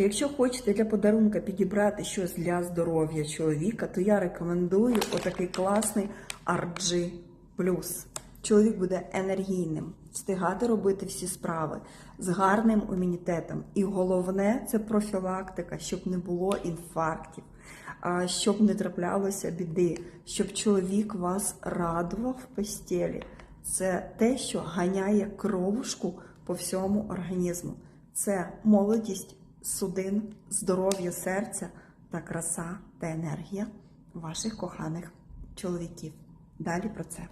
Якщо хочете для подарунка підібрати щось для здоров'я чоловіка, то я рекомендую отакий класний RG+. Чоловік буде енергійним, встигати робити всі справи з гарним імунітетом. І головне це профілактика, щоб не було інфарктів, щоб не траплялося біди, щоб чоловік вас радував в постелі. Це те, що ганяє кровушку по всьому організму. Це молодість судин, здоров'я серця та краса та енергія ваших коханих чоловіків. Далі про це.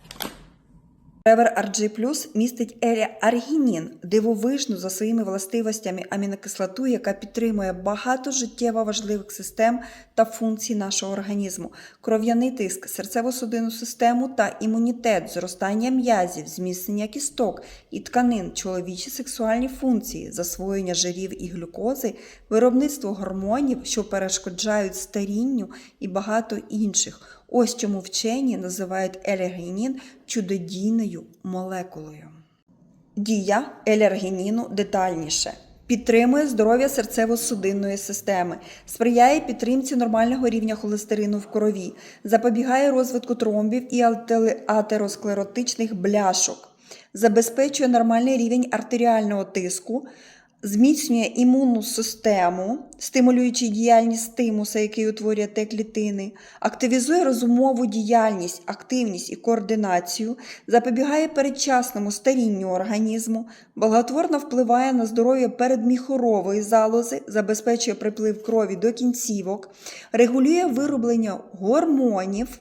Ревер RG містить елі-аргінін, дивовижну за своїми властивостями амінокислоту, яка підтримує багато життєво важливих систем та функцій нашого організму: кров'яний тиск, серцево-судинну систему та імунітет, зростання м'язів, зміцнення кісток і тканин, чоловічі сексуальні функції, засвоєння жирів і глюкози, виробництво гормонів, що перешкоджають старінню і багато інших. Ось чому вчені називають елергінін чудодійною молекулою. Дія елергініну детальніше. Підтримує здоров'я серцево-судинної системи, сприяє підтримці нормального рівня холестерину в крові, запобігає розвитку тромбів і атеросклеротичних бляшок, забезпечує нормальний рівень артеріального тиску, зміцнює імунну систему, стимулюючи діяльність стимуса, який утворює Т клітини, активізує розумову діяльність, активність і координацію, запобігає передчасному старінню організму, благотворно впливає на здоров'я передміхорової залози, забезпечує приплив крові до кінцівок, регулює вироблення гормонів.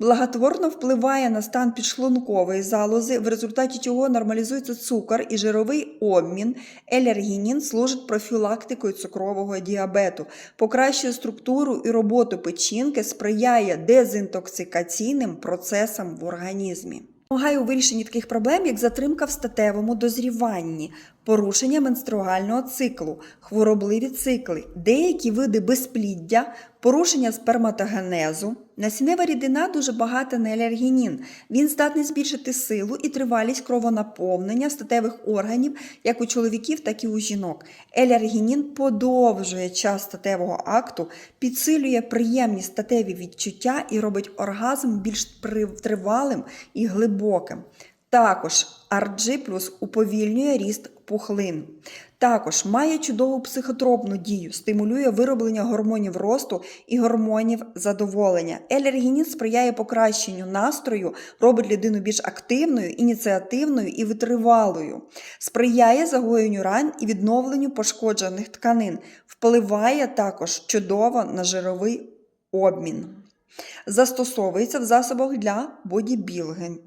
Благотворно впливає на стан підшлункової залози, в результаті чого нормалізується цукор і жировий обмін. Елергінін служить профілактикою цукрового діабету, покращує структуру і роботу печінки, сприяє дезінтоксикаційним процесам в організмі. Помагає у вирішенні таких проблем, як затримка в статевому дозріванні, порушення менструального циклу, хворобливі цикли, деякі види безпліддя, порушення сперматогенезу. Насінева рідина дуже багата на елергінін. Він здатний збільшити силу і тривалість кровонаповнення статевих органів як у чоловіків, так і у жінок. Елергінін подовжує час статевого акту, підсилює приємні статеві відчуття і робить оргазм більш тривалим і глибоким. Також RG уповільнює ріст пухлин. Також має чудову психотропну дію, стимулює вироблення гормонів росту і гормонів задоволення. Елергінін сприяє покращенню настрою, робить людину більш активною, ініціативною і витривалою, сприяє загоєнню ран і відновленню пошкоджених тканин, впливає також чудово на жировий обмін. Застосовується в засобах для бодібілдингу.